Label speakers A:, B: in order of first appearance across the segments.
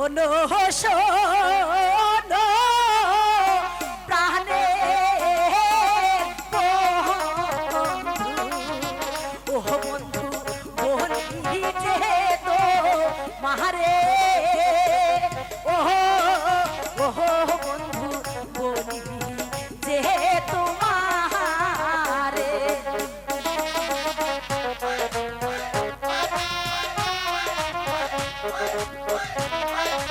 A: শোনো প্রাণে বন্ধু। ও বন্ধু বলি যে তো মারে ও ও বন্ধু বলি যে তোমারে তো মায়া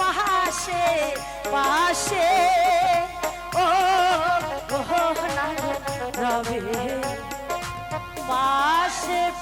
A: পাশে পাশে। ও রবে পাশে পাশে